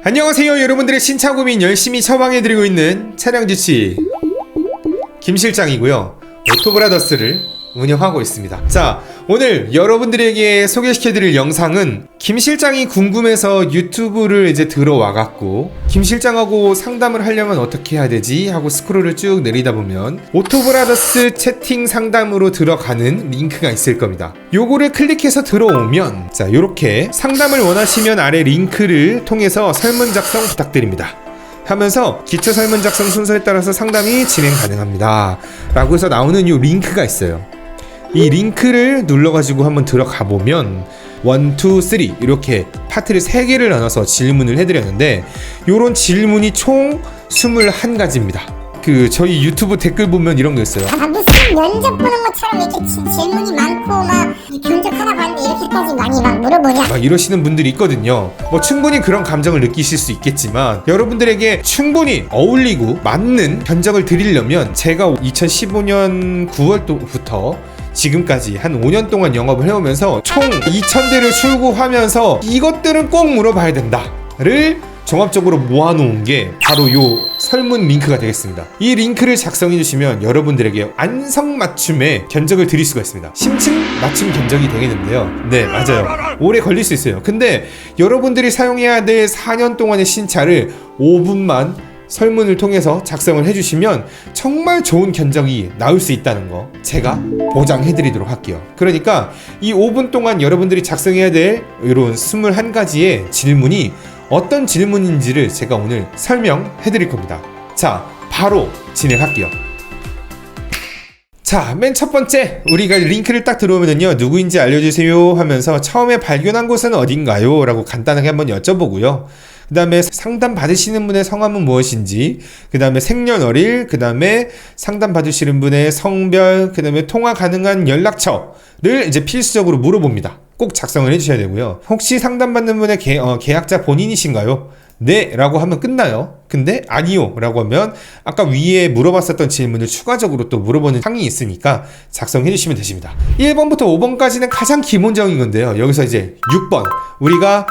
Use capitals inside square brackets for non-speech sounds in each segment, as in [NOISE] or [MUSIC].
안녕하세요 여러분들의 신차 고민 열심히 처방해드리고 있는 차량주치. 김 실장이고요. 오토브라더스를 운영하고 있습니다. 자 오늘 여러분들에게 소개시켜드릴 영상은 김 실장이 궁금해서 유튜브를 이제 들어와갖고 김 실장하고 상담을 하려면 어떻게 해야 되지 하고 스크롤을 쭉 내리다 보면 오토브라더스 채팅 상담으로 들어가는 링크가 있을 겁니다 요거를 클릭해서 들어오면 자 요렇게 상담을 원하시면 아래 링크를 통해서 설문 작성 부탁드립니다 하면서 기초 설문 작성 순서에 따라서 상담이 진행 가능합니다. 라고 해서 나오는 이 링크가 있어요. 이 링크를 눌러가지고 한번 들어가 보면 1, 2, 3 이렇게 파트를 3개를 나눠서 질문을 해드렸는데 요런 질문이 총 21가지입니다. 그 저희 유튜브 댓글 보면 이런 게 있어요. 아, 무슨 면접 보는 것처럼 이렇게 지- 질문이 많고 막 견적하다 봤는데 이렇게까지 많이 막 물어보냐? 막 이러시는 분들이 있거든요. 뭐 충분히 그런 감정을 느끼실 수 있겠지만 여러분들에게 충분히 어울리고 맞는 견적을 드리려면 제가 2015년 9월부터 지금까지 한 5년 동안 영업을 해오면서 총 2,000대를 출고하면서 이것들은 꼭 물어봐야 된다를 종합적으로 모아놓은 게 바로 요 설문 링크가 되겠습니다. 이 링크를 작성해 주시면 여러분들에게 안성맞춤의 견적을 드릴 수가 있습니다. 심층 맞춤 견적이 되겠는데요. 네, 맞아요. 오래 걸릴 수 있어요. 근데 여러분들이 사용해야 될 4년 동안의 신차를 5분만 설문을 통해서 작성을 해주시면 정말 좋은 견적이 나올 수 있다는 거 제가 보장해드리도록 할게요. 그러니까 이 5분 동안 여러분들이 작성해야 될 이런 21가지의 질문이 어떤 질문인지를 제가 오늘 설명해드릴 겁니다. 자, 바로 진행할게요. 자, 맨 첫 번째 우리가 링크를 딱 들어오면요 누구인지 알려주세요 하면서 처음에 발견한 곳은 어딘가요? 라고 간단하게 한번 여쭤보고요. 그 다음에 상담 받으시는 분의 성함은 무엇인지, 그 다음에 생년월일, 그 다음에 상담 받으시는 분의 성별, 그 다음에 통화 가능한 연락처를 이제 필수적으로 물어봅니다. 꼭 작성을 해주셔야 되고요. 혹시 상담받는 분의 계, 어, 계약자 본인이신가요? 네 라고 하면 끝나요. 근데 아니요 라고 하면 아까 위에 물어봤었던 질문을 추가적으로 또 물어보는 항이 있으니까 작성해 주시면 되십니다. 1번부터 5번까지는 가장 기본적인 건데요. 여기서 이제 6번 우리가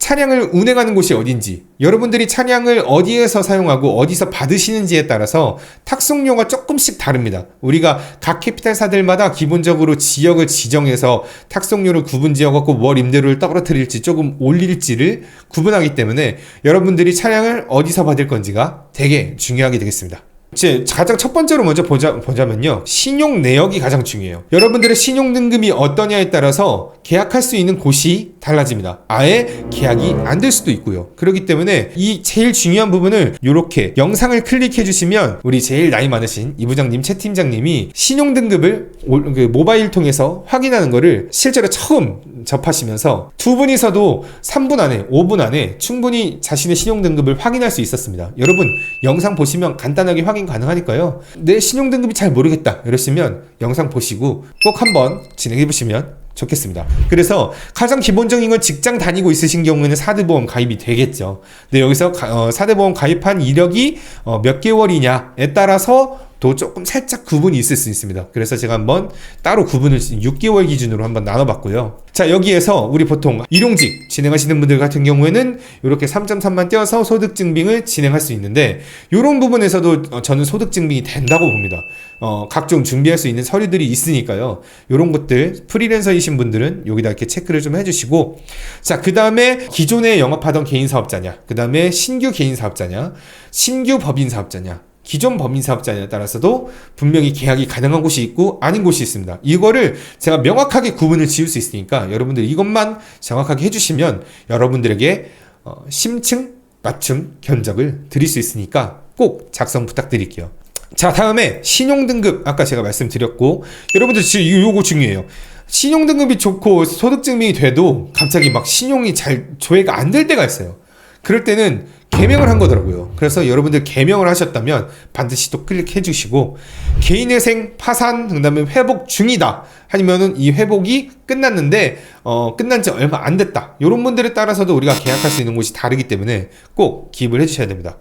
차량을 운행하는 곳이 어딘지, 여러분들이 차량을 어디에서 사용하고 어디서 받으시는지에 따라서 탁송료가 조금씩 다릅니다. 우리가 각 캐피탈사들마다 기본적으로 지역을 지정해서 탁송료를 구분 지어갖고 월 임대료를 떨어뜨릴지 조금 올릴지를 구분하기 때문에 여러분들이 차량을 어디서 받을 건지가 되게 중요하게 되겠습니다. 이제 가장 첫 번째로 먼저 보자, 보자면요. 신용 내역이 가장 중요해요. 여러분들의 신용 등급이 어떠냐에 따라서 계약할 수 있는 곳이 달라집니다. 아예 계약이 안 될 수도 있고요. 그렇기 때문에 이 제일 중요한 부분을 이렇게 영상을 클릭해 주시면 우리 제일 나이 많으신 이 부장님, 채 팀장님이 신용 등급을 올- 그 모바일 통해서 확인하는 거를 실제로 처음 접하시면서 두 분이서도 3분 안에, 5분 안에 충분히 자신의 신용 등급을 확인할 수 있었습니다. 여러분, 영상 보시면 간단하게 확인 가능하니까요. 내 신용 등급이 잘 모르겠다. 이러시면 영상 보시고 꼭 한번 진행해 보시면 좋겠습니다. 그래서 가장 기본적인 건 직장 다니고 있으신 경우에는 사대보험 가입이 되겠죠. 근데 여기서 가- 어, 사대보험 가입한 이력이 어, 몇 개월이냐에 따라서 또 조금 살짝 구분이 있을 수 있습니다. 그래서 제가 한번 따로 구분을 6개월 기준으로 한번 나눠봤고요. 자, 여기에서 우리 보통 일용직 진행하시는 분들 같은 경우에는 이렇게 3.3만 떼어서 소득증빙을 진행할 수 있는데 이런 부분에서도 어, 저는 소득증빙이 된다고 봅니다. 어, 각종 준비할 수 있는 서류들이 있으니까요. 이런 것들 프리랜서이신 분들은 여기다 이렇게 체크를 좀 해주시고 자, 그 다음에 기존에 영업하던 개인 사업자냐, 그 다음에 신규 개인 사업자냐, 신규 법인 사업자냐, 기존 법인 사업자에 따라서도 분명히 계약이 가능한 곳이 있고 아닌 곳이 있습니다. 이거를 제가 명확하게 구분을 지을 수 있으니까 여러분들 이것만 정확하게 해주시면 여러분들에게 어, 심층 맞춤 견적을 드릴 수 있으니까 꼭 작성 부탁드릴게요. 자, 다음에 신용등급 아까 제가 말씀드렸고 여러분들 지금 이- 요거 중요해요. 신용등급이 좋고 소득증명이 돼도 갑자기 막 신용이 잘 조회가 안 될 때가 있어요. 그럴 때는 개명을 한 거더라고요. 그래서 여러분들 개명을 하셨다면 반드시 또 클릭해 주시고 개인회생 파산 그다음에 회복 중이다 아니면은 이 회복이 끝났는데 어 끝난 지 얼마 안 됐다. 이런 분들에 따라서도 우리가 계약할 수 있는 곳이 다르기 때문에 꼭 기입을 해 주셔야 됩니다.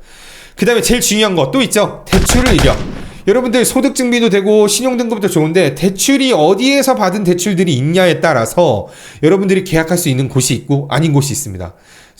그다음에 제일 중요한 거 또 있죠. 대출을 이력. 여러분들 소득 증빙도 되고 신용 등급도 좋은데 대출이 어디에서 받은 대출들이 있냐에 따라서 여러분들이 계약할 수 있는 곳이 있고 아닌 곳이 있습니다.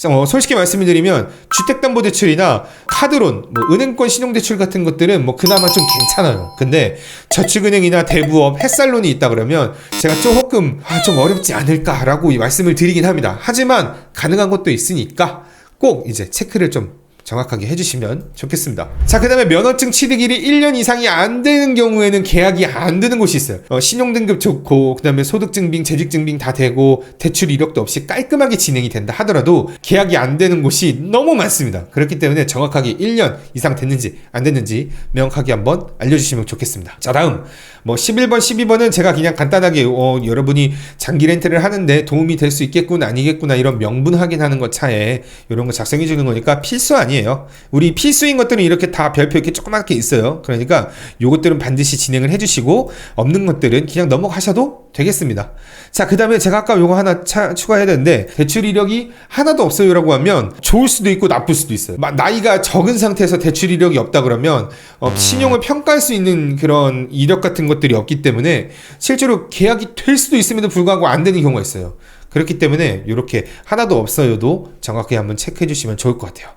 어, 솔직히 말씀드리면 주택담보대출이나 카드론, 뭐 은행권 신용대출 같은 것들은 뭐 그나마 좀 괜찮아요. 근데 저축은행이나 대부업, 햇살론이 있다 그러면 제가 조금 아, 좀 어렵지 않을까라고 이 말씀을 드리긴 합니다. 하지만 가능한 것도 있으니까 꼭 이제 체크를 좀 정확하게 해주시면 좋겠습니다. 자, 그 다음에 면허증 취득일이 1년 이상이 안 되는 경우에는 계약이 안 되는 곳이 있어요. 어, 신용등급 좋고, 그 다음에 소득증빙, 재직증빙 다 되고, 대출 이력도 없이 깔끔하게 진행이 된다 하더라도 계약이 안 되는 곳이 너무 많습니다. 그렇기 때문에 정확하게 1년 이상 됐는지 안 됐는지 명확하게 한번 알려주시면 좋겠습니다. 자, 다음. 뭐 11번, 12번은 제가 그냥 간단하게 어, 여러분이 장기 렌트를 하는데 도움이 될 수 있겠구나 아니겠구나 이런 명분 확인하는 것 차에 이런 거 작성해 주는 거니까 필수 아니에요. 우리 필수인 것들은 이렇게 다 별표 이렇게 조그맣게 있어요. 그러니까 요것들은 반드시 진행을 해 주시고 없는 것들은 그냥 넘어가셔도 되겠습니다. 자, 그 다음에 제가 아까 요거 하나 차, 추가해야 되는데 대출 이력이 하나도 없어요라고 하면 좋을 수도 있고 나쁠 수도 있어요. 마- 나이가 적은 상태에서 대출 이력이 없다 그러면 어, 신용을 평가할 수 있는 그런 이력 같은 것들이 없기 때문에 실제로 계약이 될 수도 있음에도 불구하고 안 되는 경우가 있어요. 그렇기 때문에 이렇게 하나도 없어요도 정확히 한번 체크해 주시면 좋을 것 같아요.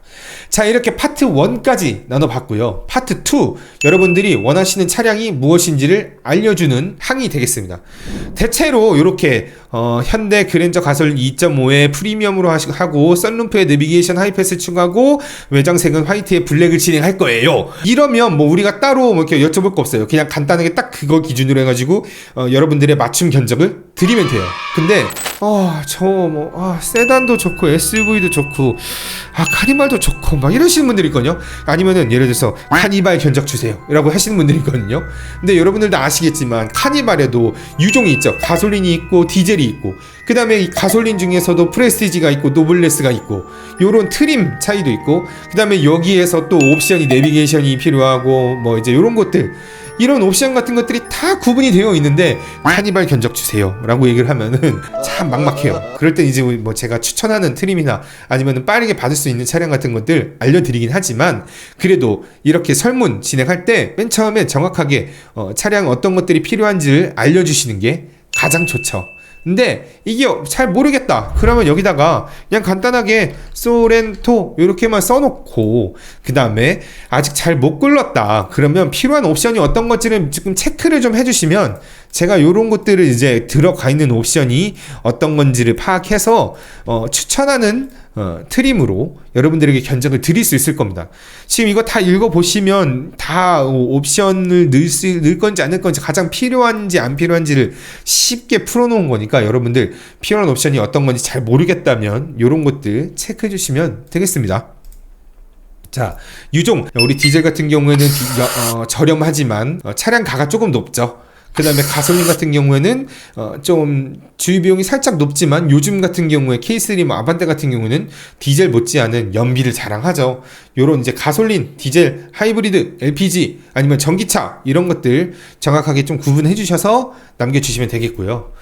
자, 이렇게 파트 1까지 나눠봤고요. 파트 2, 여러분들이 원하시는 차량이 무엇인지를 알려주는 항이 되겠습니다. 대체로 이렇게 어, 현대 그랜저 가솔린 2.5에 프리미엄으로 하고 썬루프에 내비게이션 하이패스 추가하고 외장색은 화이트에 블랙을 진행할 거예요. 이러면 뭐 우리가 따로 뭐 이렇게 여쭤볼 거 없어요. 그냥 간단하게 딱 그거 기준으로 해가지고 어, 여러분들의 맞춤 견적을 드리면 돼요. 근데 어저뭐 아, 세단도 좋고 SUV도 좋고 아 카니발도 좋고 막 이러시는 분들이 있거든요. 아니면은 예를 들어서 카니발 견적 주세요라고 하시는 분들이 있거든요. 근데 여러분들도 아시겠지만 카니발에도 유종이 있죠. 가솔린이 있고 디젤이 있고 그 다음에 이 가솔린 중에서도 프레스티지가 있고 노블레스가 있고 요런 트림 차이도 있고 그 다음에 여기에서 또 옵션이 내비게이션이 필요하고 뭐 이제 요런 것들 이런 옵션 같은 것들이 다 구분이 되어 있는데 카니발 견적 주세요. 라고 얘기를 하면은 [LAUGHS] 참 막막해요. 그럴 땐 이제 뭐 제가 추천하는 트림이나 아니면 빠르게 받을 수 있는 차량 같은 것들 알려드리긴 하지만 그래도 이렇게 설문 진행할 때 맨 처음에 정확하게 어, 차량 어떤 것들이 필요한지를 알려주시는 게 가장 좋죠 근데 이게 잘 모르겠다. 그러면 여기다가 그냥 간단하게 소렌토 이렇게만 써놓고 그 다음에 아직 잘 못 굴렀다. 그러면 필요한 옵션이 어떤 건지를 지금 체크를 좀 해주시면 제가 이런 것들을 이제 들어가 있는 옵션이 어떤 건지를 파악해서 어, 추천하는 어, 트림으로 여러분들에게 견적을 드릴 수 있을 겁니다. 지금 이거 다 읽어보시면 다 옵션을 넣을, 수, 넣을 건지 안 넣을 건지 가장 필요한지 안 필요한지를 쉽게 풀어놓은 거니까 여러분들 필요한 옵션이 어떤 건지 잘 모르겠다면 이런 것들 체크해 주시면 되겠습니다. 자, 유종. 우리 디젤 같은 경우에는 디- 여- 어, 저렴하지만 어, 차량 가가 조금 높죠. 그 다음에 가솔린 같은 경우에는 어, 좀 주유 비용이 살짝 높지만 요즘 같은 경우에 K3 뭐 아반떼 같은 경우는 디젤 못지않은 연비를 자랑하죠. 요런 이제 가솔린, 디젤, 하이브리드, LPG 아니면 전기차 이런 것들 정확하게 좀 구분해 주셔서 남겨주시면 되겠고요.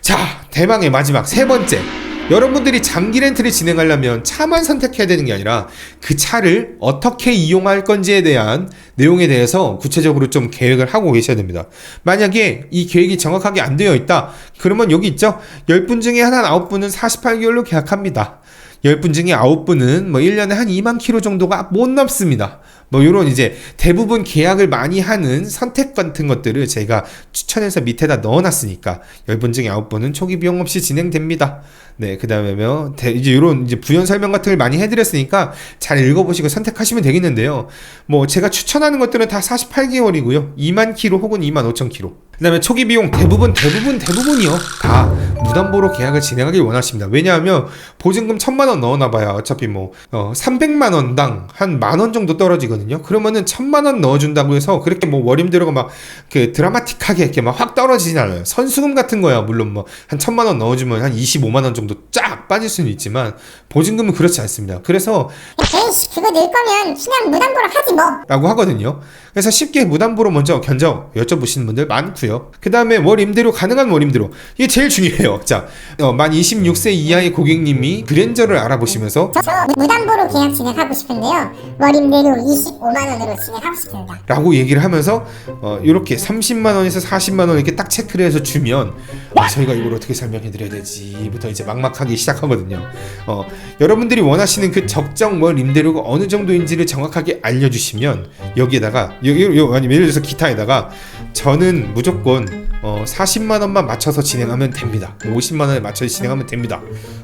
자, 대망의 마지막 세 번째. 여러분들이 장기 렌트를 진행하려면 차만 선택해야 되는 게 아니라 그 차를 어떻게 이용할 건지에 대한 내용에 대해서 구체적으로 좀 계획을 하고 계셔야 됩니다. 만약에 이 계획이 정확하게 안 되어 있다. 그러면 여기 있죠. 10분 중에 한 9분은 48개월로 계약합니다. 10분 중에 9분은 뭐 1년에 한 2만 킬로 정도가 못 넘습니다. 뭐 요런 이제 대부분 계약을 많이 하는 선택 같은 것들을 제가 추천해서 밑에다 넣어놨으니까 10분 중에 9분은 초기 비용 없이 진행됩니다. 네, 그 다음에요. 이제 요런 이제 부연 설명 같은 걸 많이 해드렸으니까 잘 읽어보시고 선택하시면 되겠는데요. 뭐 제가 추천하는 것들은 다 48개월이고요. 2만 킬로 혹은 2만 5천 킬로. 그 다음에 초기 비용 대부분 대부분 대부분이요 다 무담보로 계약을 진행하길 원하십니다 왜냐하면 보증금 천만 원 넣어놔봐야 어차피 뭐 어, 300만 원당 한 만 원 정도 떨어지거든요 그러면은 천만 원 넣어준다고 해서 그렇게 뭐 월임대로가 막 그 드라마틱하게 이렇게 막 확 떨어지진 않아요. 선수금 같은 거야. 물론 뭐 한 천만 원 넣어주면 한 25만 원 정도 쫙 빠질 수는 있지만 보증금은 그렇지 않습니다. 그래서 에이씨 그거 낼 거면 그냥 무담보로 하지 뭐. 라고 하거든요. 그래서 쉽게 무담보로 먼저 견적 여쭤보시는 분들 많고요. 그 다음에 월 임대료 가능한 월 임대료 이게 제일 중요해요. 자, 어, 만 26세 이하의 고객님이 그랜저를 알아보시면서 저, 저 무담보로 계약 진행하고 싶은데요 월 임대료 25만 원으로 진행하고 싶습니다 라고 얘기를 하면서 어, 이렇게 30만 원에서 40만 원 이렇게 딱 체크를 해서 주면 아 저희가 이걸 어떻게 설명해 드려야 되지부터 이제 막막하기 시작하거든요. 어, 여러분들이 원하시는 그 적정 뭐 임대료가 어느 정도인지를 정확하게 알려주시면 여기에다가 여기 요 아니 예를 들어서 기타에다가 저는 무조건 어, 40만 원만 맞춰서 진행하면 됩니다. 뭐 50만 원에 맞춰서 진행하면 됩니다.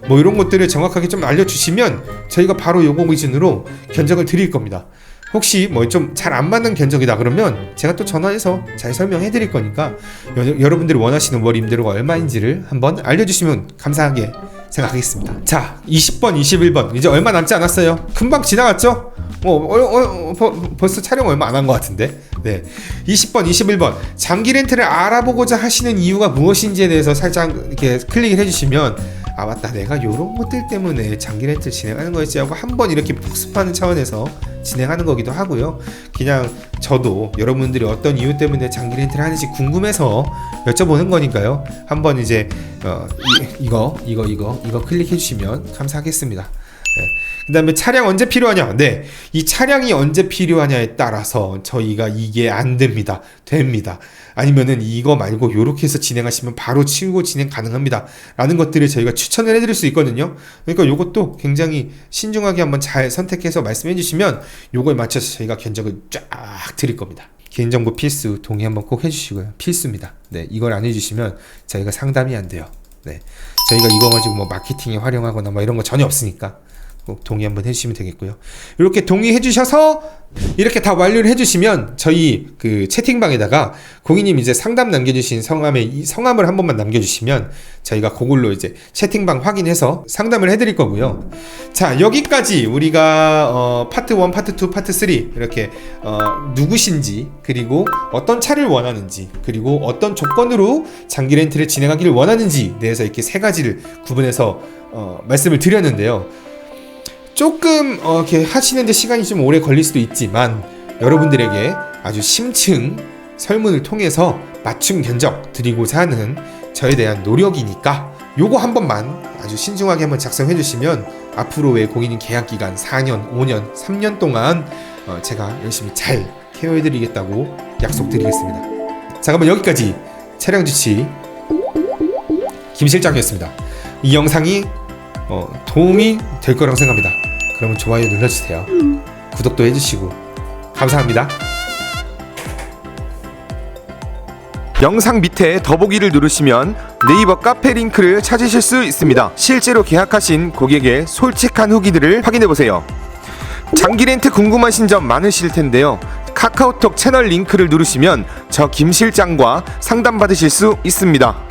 뭐 이런 것들을 정확하게 좀 알려주시면 저희가 바로 요거 기준으로 견적을 드릴 겁니다. 혹시 뭐 좀 잘 안 맞는 견적이다 그러면 제가 또 전화해서 잘 설명해 드릴 거니까 여, 여러분들이 원하시는 월 임대료가 얼마인지를 한번 알려주시면 감사하게 생각하겠습니다. 자, 20번, 21번 이제 얼마 남지 않았어요. 금방 지나갔죠? 어, 어, 어, 어, 벌- 벌써 촬영 얼마 안 한 것 같은데. 네, 20번, 21번 장기 렌트를 알아보고자 하시는 이유가 무엇인지에 대해서 살짝 이렇게 클릭을 해주시면 아 맞다. 내가 요런 것들 때문에 장기 렌트를 진행하는 거였지 하고 한번 이렇게 복습하는 차원에서 진행하는 거기도 하고요. 그냥 저도 여러분들이 어떤 이유 때문에 장기 렌트를 하는지 궁금해서 여쭤보는 거니까요. 한번 이제 어, 이, 이거 이거 이거 이거 클릭해 주시면 감사하겠습니다. 네. 그 다음에 차량 언제 필요하냐? 네. 이 차량이 언제 필요하냐에 따라서 저희가 이게 안 됩니다. 됩니다. 아니면은 이거 말고 요렇게 해서 진행하시면 바로 치우고 진행 가능합니다. 라는 것들을 저희가 추천을 해드릴 수 있거든요. 그러니까 요것도 굉장히 신중하게 한번 잘 선택해서 말씀해 주시면 요거에 맞춰서 저희가 견적을 쫙 드릴 겁니다. 개인정보 필수 동의 한번 꼭 해주시고요. 필수입니다. 네. 이걸 안 해주시면 저희가 상담이 안 돼요. 네. 저희가 이거 가지고 뭐 마케팅에 활용하거나 뭐 이런 거 전혀 없으니까 꼭 동의 한번 해주시면 되겠고요. 이렇게 동의해 주셔서 이렇게 다 완료를 해주시면 저희 그 채팅방에다가 고객님 이제 상담 남겨주신 성함에 이 성함을 한 번만 남겨주시면 저희가 그걸로 이제 채팅방 확인해서 상담을 해드릴 거고요. 자 여기까지 우리가 어, 파트 1, 파트 2, 파트 3 이렇게 어, 누구신지 그리고 어떤 차를 원하는지 그리고 어떤 조건으로 장기 렌트를 진행하기를 원하는지 대해서 이렇게 세 가지를 구분해서 어, 말씀을 드렸는데요. 조금 어, 이렇게 하시는데 시간이 좀 오래 걸릴 수도 있지만 여러분들에게 아주 심층 설문을 통해서 맞춤 견적 드리고자 하는 저에 대한 노력이니까 요거 한 번만 아주 신중하게 한번 작성해 주시면 앞으로의 고객님 계약 기간 4년, 5년, 3년 동안 어, 제가 열심히 잘 케어해 드리겠다고 약속드리겠습니다. 자, 그러면 여기까지 차량 주치 김 실장이었습니다. 이 영상이 어, 도움이 될 거라고 생각합니다. 그러면 좋아요 눌러주세요. 구독도 해주시고 감사합니다. 영상 밑에 더보기를 누르시면 네이버 카페 링크를 찾으실 수 있습니다. 실제로 계약하신 고객의 솔직한 후기들을 확인해 보세요. 장기 렌트 궁금하신 점 많으실 텐데요. 카카오톡 채널 링크를 누르시면 저 김 실장과 상담 받으실 수 있습니다.